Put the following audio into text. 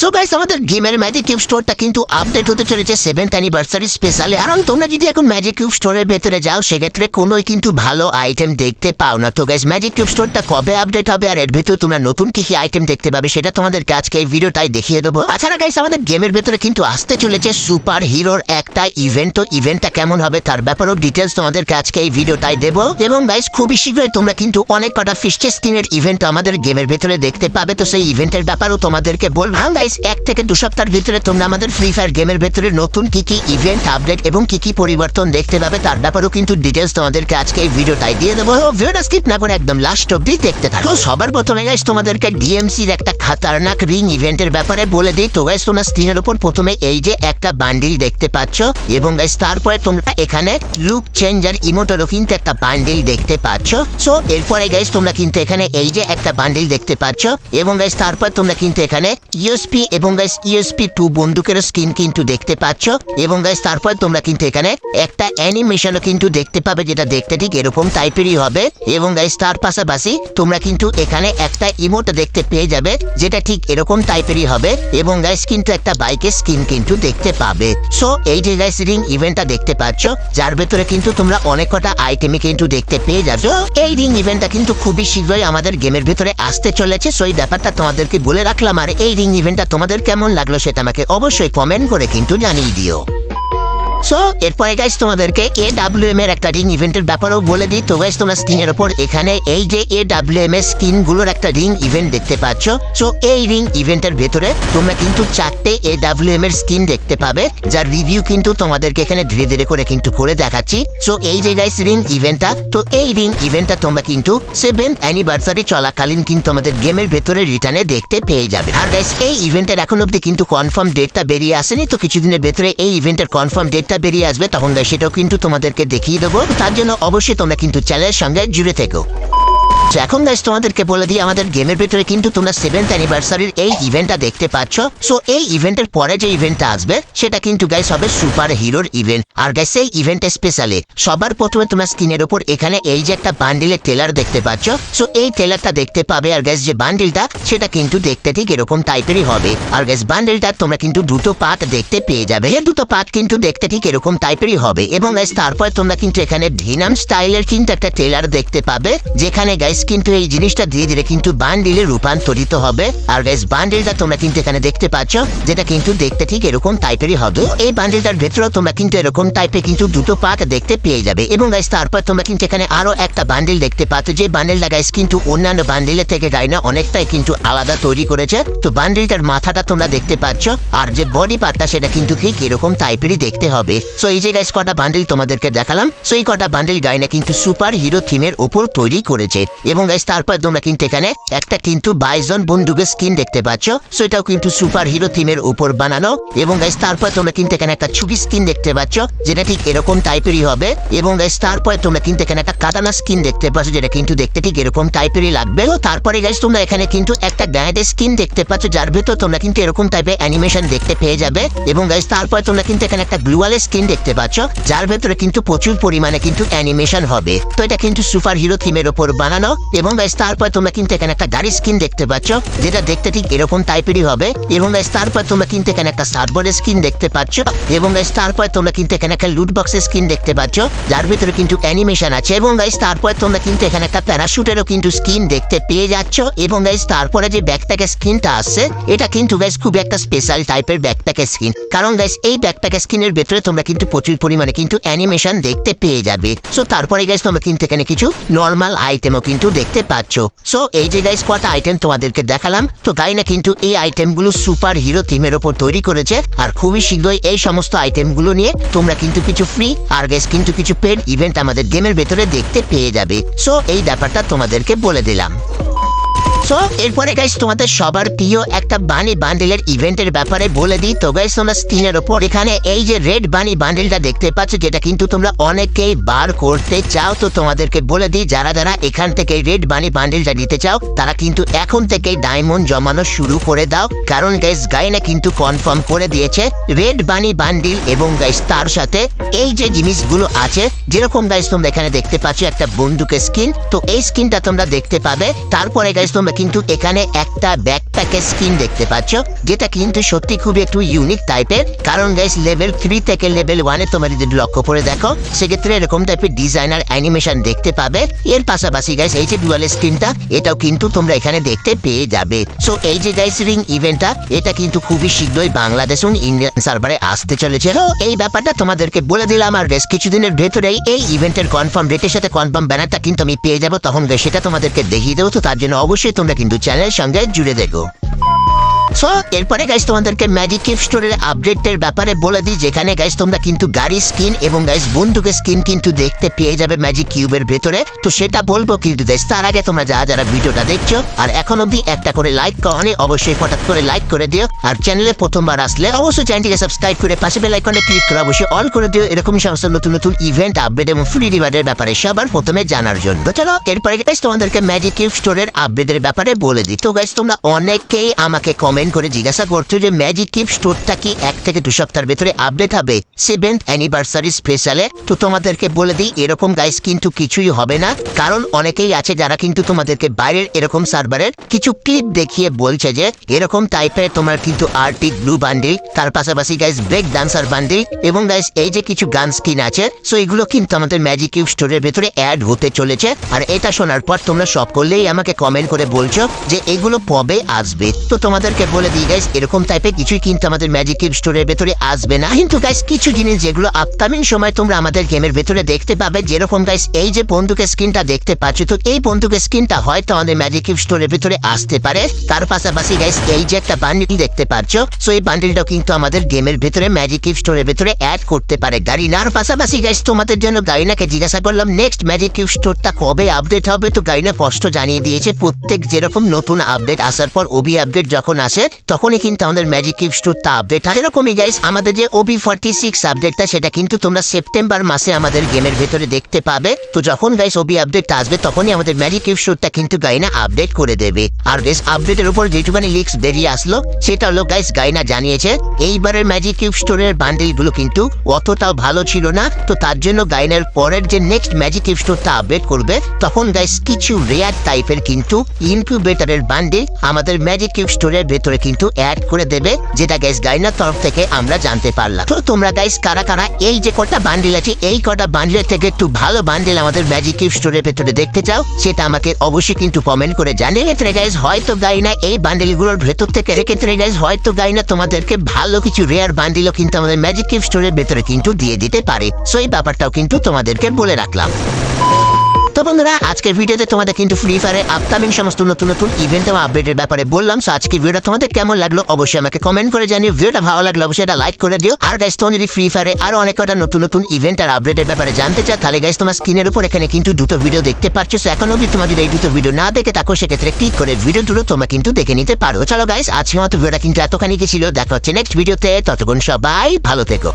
So guys আমাদের গেমের magic cube স্টোরটা কিন্তু আপডেট হতে চলেছে সেভেন্থ অ্যানিভার্সারি স্পেশালে কারণ তোমরা যদি এখন ম্যাজিক কিউব স্টোরের ভেতরে যাও, সেক্ষেত্রে কোনোই কিন্তু ভালো আইটেম দেখতে পাও না। তো গাইস ম্যাজিক কিউব স্টোরটা কবে আপডেট হবে আর এর ভেতরে তোমরা নতুন কি কি আইটেম দেখতে পাবে সেটা তোমাদেরকে আজকে এই ভিডিওটাই দেখিয়ে দেবো। তাছাড়া গাইস আমাদের গেমের ভেতরে কিন্তু আসতে চলেছে সুপার হিরোর একটা ইভেন্ট তো ইভেন্টটা কেমন হবে তার ব্যাপারেও ডিটেলস তোমাদেরকে আজকে এই ভিডিওটাই দেবো। এবং গাইস খুবই শীঘ্রই তোমরা কিন্তু অনেক কটা ফিস্টে স্কিনের ইভেন্ট আমাদের গেমের ভেতরে দেখতে পাবে। তো সেই ইভেন্টের ব্যাপারেও তোমাদেরকে বলব। গাইস এক থেকে দু সপ্তাহের ভিতরে তোমরা আমাদের ফ্রি ফায়ার গেমের ভেতরে নতুন কি কি ইভেন্ট আপডেট এবং কি কি পরিবর্তন দেখতে পাবে, তার ব্যাপারেও কিন্তু ডিটেলস তোমাদেরকে আজকে এই ভিডিওটাই দিয়ে দেবো। ভিডিওটা স্কিপ না করে একদম লাস্ট অব্দি দেখতে থাকো। সবার প্রথমে গাইস তোমাদেরকে ডিএমসির একটা খাতারনাক রিং ইভেন্টের ব্যাপারে বলে দিই। তো গাইস তোমরা স্ক্রিনের উপর প্রথমে এই যে একটা বান্ডিল দেখতে পাচ্ছ, এবং গাইস তারপরে তোমরা এখানে লুক চেঞ্জার ইমোটারও কিন্তু একটা বান্ডিল দেখতে পাচ্ছ। সো এরপরে গাইস তোমরা কিন্তু এখানে এই যে একটা বান্ডিল দেখতে পাচ্ছ, এবং গাইস তারপর তোমরা কিন্তু এখানে ইউএসপি এবং গাইস ইউএসপি টু বন্দুকের স্কিন কিন্তু দেখতে পাচ্ছ। এবং গাইস তারপর তোমরা কিন্তু এখানে একটা অ্যানিমেশনও কিন্তু দেখতে পাবে যেটা দেখতে ঠিক এরকম টাইপেরই হবে। এবং গাইস তার পাশাপাশি তোমরা কিন্তু এখানে একটা ইমোট দেখতে পেয়ে যাবে, যেটা ঠিক এরকম টাইপেরই হবে। এবং গাইস কিন্তু একটা বাইকের স্কিন কিন্তু দেখতে পাবে। সো এই যে গাইস রিং ইভেন্টটা দেখতে পাচ্ছ, যার ভেতরে কিন্তু তোমরা অনেক কটা আইটেমে কিন্তু দেখতে পেয়ে যাচ্ছ। এই রিং ইভেন্টটা কিন্তু খুবই শীঘ্রই আমাদের গেমের ভেতরে আসতে চলেছে। সো এই ব্যাপারটা তোমাদেরকে বলে রাখলাম। আর এই রিং ইভেন্টটা তোমাদের কেমন লাগল সেটা আমাকে অবশ্যই কমেন্ট করে কিন্তু জানিয়ে দিও। সো এরপরে গাইস তোমাদেরকে এ ডাব্লিউ এম এর একটা রিং ইভেন্টের ব্যাপারেও বলে দিই। তো গাইস তোমরা স্ক্রিনের ওপর এখানে এই যে এ ডাব্লিউ এম এর স্কিনগুলোর একটা রিং ইভেন্ট দেখতে পাচ্ছ। সো এই রিং ইভেন্টের ভেতরে তোমরা কিন্তু চারটে এ ডাব্লিউ এম এর স্কিন দেখতে পাবে। যার রিভিউ কিন্তু তোমাদেরকে এখানে ধীরে ধীরে করে কিন্তু করে দেখাচ্ছি। সো এই যে গাইস রিং ইভেন্টটা তো এই রিং ইভেন্টটা তোমরা কিন্তু সেভেন্থ অ্যানিভার্সারি চলাকালীন কিন্তু আমাদের গেমের ভেতরে রিটার্নে দেখতে পেয়ে যাবে। আর গাইস এই ইভেন্টের এখন অব্দি কিন্তু কনফার্ম ডেটটা বেরিয়ে আসেনি। তো কিছুদিনের ভেতরে এই ইভেন্টের কনফার্ম ডেটটা বেরিয়ে আসবে, তখন সেটাও কিন্তু তোমাদেরকে দেখিয়ে দেবো। তার জন্য অবশ্যই তোমরা কিন্তু চ্যানেলের সঙ্গে জুড়ে থেকো। তো এখন গাইস তোমাদেরকে বলে দিই, আমাদের গেমের ভেতরে কিন্তু তোমরা সেভেন্থ অ্যানিভার্সারির এই ইভেন্টটা দেখতে পাচ্ছ। সো এই ইভেন্টের পরে যে ইভেন্টটা আসবে, সেটা কিন্তু গাইস হবে সুপার হিরোর ইভেন্ট আর গাইস এই ইভেন্টে স্পেশালি সবার প্রথমে তোমরা স্ক্রিনের উপর এখানে এই যে একটা বান্ডিলের টেলার দেখতে পাচ্ছ। সো এই টেলারটা দেখতে পাবে আর গাইস যে বান্ডিলটা সেটা কিন্তু দেখতে ঠিক এরকম টাইপেরই হবে। আর গাইস বান্ডিলটা তোমরা কিন্তু দুটো পার্ট দেখতে পেয়ে যাবে। এই দুটো পার্ট কিন্তু দেখতে ঠিক এরকম টাইপেরই হবে। এবং গাইস তারপর তোমরা কিন্তু এখানে ভিনাম স্টাইলের কিন্তু একটা টেলার দেখতে পাবে। যেখানে গাইস কিন্তু এই জিনিসটা ধীরে ধীরে কিন্তু বান্ডিলে রূপান্তরিত হবে। আর গাইস বান্ডিলটা তোমরা কিন্তু এখানে দেখতে পাচ্ছ, যেটা কিন্তু দেখতে ঠিক এরকম টাইপেরই হবে। এই বান্ডিলটার ভেতরেও তোমরা কিন্তু এরকম টাইপের কিন্তু দুটো পার্ট দেখতে পেয়ে যাবে। এবং গাইস তারপর তোমরা কিন্তু এখানে আরও একটা বান্ডিল দেখতে পাচ্ছ, যে বান্ডিলটা গাইস কিন্তু অন্যান্য বান্ডিলের থেকে ডাইনা অনেকটাই কিন্তু আলাদা তৈরি করেছে। তো বান্ডিলটার মাথাটা তোমরা দেখতে পাচ্ছ, আর যে বডি পার্টটা সেটা কিন্তু ঠিক এরকম টাইপেরই দেখতে হবে। সো এই যে গাইস কটা বান্ডিল তোমাদেরকে দেখালাম সো এই কটা বান্ডিল গাইনা কিন্তু সুপার হিরো থিমের উপর তৈরি করেছে। এবং গাইস তারপর তোমরা কিন্তু এখানে একটা কিন্তু বাইজন বন্দুকের স্কিন দেখতে পাচ্ছ। সো এটাও কিন্তু সুপার হিরো থিমের উপর বানানো এবং গাইস তারপর তোমরা কিন্তু এখানে একটা ছুরি স্কিন দেখতে পাচ্ছ, যেটা ঠিক এরকম টাইপেরই হবে এবং গাইস তারপর তোমরা কিন্তু এখানে একটা কাটানা স্কিন দেখতে পাচ্ছ, যেটা কিন্তু দেখতে ঠিক এরকম টাইপেরই লাগবে। ও তারপরে গাইস তোমরা এখানে কিন্তু একটা গ্যানেডের স্কিন দেখতে পাচ্ছ, যার ভেতর তোমরা কিন্তু এরকম টাইপের অ্যানিমেশন দেখতে পেয়ে যাবে এবং গাইস তারপর তোমরা কিন্তু এখানে একটা গ্লুয়ালের স্কিন দেখতে পাচ্ছ, যার ভেতরে কিন্তু প্রচুর পরিমাণে কিন্তু অ্যানিমেশন হবে। তো এটা কিন্তু সুপার হিরো থিমের উপর বানানো এবং গাইস তারপর তোমরা কিন্তু এখানে একটা গাড়ি স্কিন দেখতে পাচ্ছ। যেটা দেখতে ঠিক এরকম টাইপেরই হবে। এবং গাইস তারপর তোমরা কিন্তু এখানে একটা সার্ভারের স্কিন দেখতে পাচ্ছ। এবং গাইস তারপর তোমরা কিন্তু এখানে একটা লুট বক্সের স্কিন দেখতে পাচ্ছ। যার ভিতরে কিন্তু অ্যানিমেশন আছে। এবং গাইস তারপর তোমরা কিন্তু এখানে একটা প্যারাশুটেরও কিন্তু স্কিন দেখতে পেয়ে যাচ্ছ। এবং গাইস তারপরে যে ব্যাকপ্যাকের স্কিনটা আসছে এটা কিন্তু গাইস খুব একটা স্পেশাল টাইপের ব্যাকপ্যাকের স্কিন কারণ গাইস এই ব্যাকপ্যাকের স্কিনের ভেতরে তোমরা কিন্তু প্রচুর পরিমাণে কিন্তু অ্যানিমেশন দেখতে পেয়ে যাবে। সো তারপরে গাইস তোমরা কিন্তু এখানে কিছু নর্মাল আইটেমও কিন্তু দেখতে পাচ্ছ। সো এই যে গাইস কটা আইটেম তোমাদেরকে দেখালাম, তো তাই না কিন্তু এই আইটেমগুলো সুপার হিরো থিমের ওপর তৈরি করেছে, আর খুবই শীঘ্রই এই সমস্ত আইটেমগুলো নিয়ে তোমরা কিন্তু কিছু ফ্রি আর গাইস কিন্তু কিছু পেড ইভেন্ট আমাদের গেমের ভেতরে দেখতে পেয়ে যাবে। সো এই ব্যাপারটা তোমাদেরকে বলে দিলাম। সো এরপরে গাইস তোমাদের সবার প্রিয় একটা বানি বান্ডেলের ইভেন্টের ব্যাপারে বলে দিই। তো গাইস তোমরা স্ক্রিনের ওপর এখানে এই যে রেড বানি বান্ডেলটা দেখতে পাচ্ছ, যেটা কিন্তু তোমরা অনেকেই বার করতে চাও, তো তোমাদেরকে বলে দিই, যারা যারা এখান থেকে রেড বানি বান্ডেলটা নিতে চাও, তারা কিন্তু এখন থেকেই ডায়মন্ড জমানো শুরু করে দাও। কারণ গাইস গাইনা কিন্তু কনফার্ম করে দিয়েছে রেড বানি বান্ডিল এবং গাইস তার সাথে এই যে জিনিসগুলো আছে, যেরকম গাইস তোমরা এখানে দেখতে পাচ্ছ একটা বন্দুকের স্কিন তো এই স্কিনটা তোমরা দেখতে পাবে। তারপরে গাইস তোমরা কিন্তু এখানে একটা ব্যাকপ্যাকের স্কিন দেখতে পাচ্ছ, যেটা কিন্তু সত্যি খুব একটু ইউনিক টাইপের কারণ গাইস লেভেল থ্রি থেকে লেভেল ওয়ানে তোমরা যদি লক্ষ্য করে দেখো, সেক্ষেত্রে এরকম টাইপের ডিজাইনার অ্যানিমেশন দেখতে পাবে। এর পাশাপাশি গাইস এই যে ডুয়াল স্ক্রিনটা এটাও কিন্তু তোমরা এখানে দেখতে পেয়ে যাবে। সো এই যে গাইস রিং ইভেন্টটা এটা কিন্তু খুবই শীঘ্রই বাংলাদেশ এবং ইন্ডিয়ান সার্ভারে আসতে চলেছে। এই ব্যাপারটা তোমাদেরকে বলে দিলাম, আর বেশ কিছুদিনের ভেতরেই এই ইভেন্টের কনফার্ম ডেটের সাথে কনফার্ম ব্যানারটা কিন্তু আমি পেয়ে যাব। তখন সেটা তোমাদেরকে দেখিয়ে দেবো। তো তার জন্য অবশ্যই তোমরা কিন্তু চ্যানেলের সঙ্গে জুড়ে দেখো সো এরপরে গাইস তোমাদেরকে ম্যাজিক কিপ স্টোরের আপডেটের ব্যাপারে বলে দিই, যেখানে গাইস তোমরা কিন্তু গাড়ি স্কিন এবং গাইস বন্দুকের স্কিন কিন্তু দেখতে পেয়ে যাবে ম্যাজিক কিউবের ভেতরে। তো সেটা বলব কিন্তু গাইস তার আগে তোমরা যারা যারা ভিডিওটা দেখছ, আর এখন অব্দি একটা করে লাইক করনি অবশ্যই হঠাৎ করে লাইক করে দিও। আর চ্যানেলে প্রথমবার আসলে অবশ্যই চ্যানেলটিকে সাবস্ক্রাইব করে পাশে বেল আইকনে ক্লিক করে অবশ্যই অল করে দিও। এরকম সমস্ত নতুন নতুন ইভেন্ট আপডেট এবং ফ্রি রিওয়ার্ডের ব্যাপারে সবার প্রথমে জানার জন্য। চলো, এরপরে গাইস তোমাদেরকে ম্যাজিক কিউব স্টোরের আপডেটের ব্যাপারে বলে দিই। তো গাইস তোমরা অনেকেই আমাকে কমেন্ট করে জিজ্ঞাসা করছ যে ম্যাজিক কিপ স্টোরটা কি এক থেকে দু সপ্তাহের ভেতরে আপডেট হবে? সেভেন্থ অ্যানিভার্সারি স্পেশালে তো তোমাদেরকে বলে দিই, এরকম গাইস কিন্তু কিছুই হবে না। কারণ অনেকেই আছে যারা কিন্তু তোমাদেরকে বাইরের এরকম সার্ভারের কিছু ক্লিপ দেখিয়ে বলছে যে, এরকম টাইপের তোমার কিন্তু আর্টিক ব্লু বান্ডিল তার পাশাপাশি গাইস ব্রেক ডান্সার বান্ডিল এবং গাইস এই যে কিছু গান স্কিন আছে সো এগুলো কিন্তু আমাদের ম্যাজিক কিউব স্টোরের ভেতরে অ্যাড হতে চলেছে। আর এটা শোনার পর তোমরা সব করলেই আমাকে কমেন্ট করে বলছো যে এগুলো কবে আসবে? তো তোমাদেরকে বলে দিই গাইস এরকম টাইপের কিছুই কিন্তু আমাদের ম্যাজিক স্টোরের ভেতরে আসবে না। কিন্তু গাইস কিছু জিনিস যেগুলো আপকামিং সময় তোমরা আমাদের গেমের ভেতরে দেখতে পাবে, যেরকম গাইস এই যে বন্দুকের স্কিনটা দেখতে পাচ্ছ, তো এই বন্দুকের স্কিনটা হয়তো আমাদের ম্যাজিক স্টোরের ভেতরে আসতে পারে। তার পাশাপাশি গাইস এই যে একটা বান্ডিল দেখতে পাচ্ছ সো এই বান্ডিলটাও কিন্তু আমাদের গেমের ভেতরে ম্যাজিক স্টোরের ভেতরে অ্যাড করতে পারে গাড়িনার পাশাপাশি গাইস তোমাদের জন্য গাড়িনাকে জিজ্ঞাসা করলাম নেক্সট ম্যাজিক স্টোরটা কবে আপডেট হবে? তো গাড়িনা স্পষ্ট জানিয়ে দিয়েছে, প্রত্যেক যেরকম নতুন আপডেট আসার পর ওবি আপডেট যখন আসে তখনই কিন্তু আমাদের ম্যাজিক কিউব স্টোরটা আপডেট হয় এরকমই গাইস আমাদের যে ওবি ফর্টি সিক্স আপডেটটা সেটা কিন্তু তোমরা সেপ্টেম্বর মাসে আমাদের গেমের ভেতরে দেখতে পাবে। তো যখন গাইস ওবি আপডেট আসবে, তখনই আমাদের ম্যাজিক কিউব স্টোরটা কিন্তু গাইনা আপডেট করে দেবে। আর বেশ আপডেটের উপর যেটুখানি লিক্স বেরিয়ে আসলো, সেটা হলো গাইস গাইনা জানিয়েছে, এইবারের ম্যাজিক কিউব স্টোরের বান্ডেলগুলো কিন্তু অতটাও ভালো ছিল না। তো তার জন্য গাইনার পরের যে নেক্সট ম্যাজিক কিউব স্টোরটা আপডেট করবে, তখন গাইস কিছু রেয়ার টাইপের কিন্তু ইনকিউবেটরের বান্ডেল আমাদের ম্যাজিক কিউব স্টোরের ভেতরে কিন্তু অ্যাড করে দেবে, যেটা গাইস গাইনার তরফ থেকে আমরা জানতে পারলাম। তো তোমরা গাইস কারা কারা এই যে কটা বান্ডিল আছে, এই কটা বান্ডিলের থেকে একটু ভালো বান্ডিল আমাদের ম্যাজিক কিউব স্টোরের ভেতরে দেখতে চাও, সেটা আমাকে অবশ্যই কিন্তু কমেন্ট করে জানিয়ে ক্ষেত্রে গাইস হয়তো গাইনা এই বান্ডিলগুলোর ভেতর থেকে ক্ষেত্রে গাইস হয়তো গাইনা তোমাদেরকে ভালো কিছু রেয়ার বান্ডিলও কিন্তু আমাদের ম্যাজিক কিউব স্টোরের ভেতরে কিন্তু দিয়ে দিতে পারে। সো এই ব্যাপারটাও কিন্তু তোমাদেরকে বলে রাখলাম। বন্ধুরা, আজকের ভিডিওতে তোমাদের কিন্তু ফ্রি ফায়ারে আপকামিং সমস্ত নতুন নতুন ইভেন্ট এবং আপডেটের ব্যাপারে বললাম। সো আজকের ভিডিওটা তোমাদের কেমন লাগল অবশ্যই আমাকে কমেন্ট করে জানিও। ভিডিওটা ভালো লাগল অবশ্যই এটা লাইক করে দিও। আর গাইস তোমার যদি ফ্রি ফায়ারে আরও অনেক কটা নতুন নতুন ইভেন্ট আর আপডেটের ব্যাপারে জানতে চাও, তাহলে গাইস তোমার স্ক্রিনের উপর এখানে কিন্তু দুটো ভিডিও দেখতে পাচ্ছ সো এখন অবধি তোমার যদি এই দুটো ভিডিও না দেখে থাকো, সেক্ষেত্রে ক্লিক করে ভিডিও দুটো তোমরা কিন্তু দেখে নিতে পারো। চলো গাইস আজকের মতো ভিডিওটা কিন্তু এতখানি ছিল। দেখা হচ্ছে নেক্সট ভিডিওতে ততক্ষণ সবাই ভালো থেকো।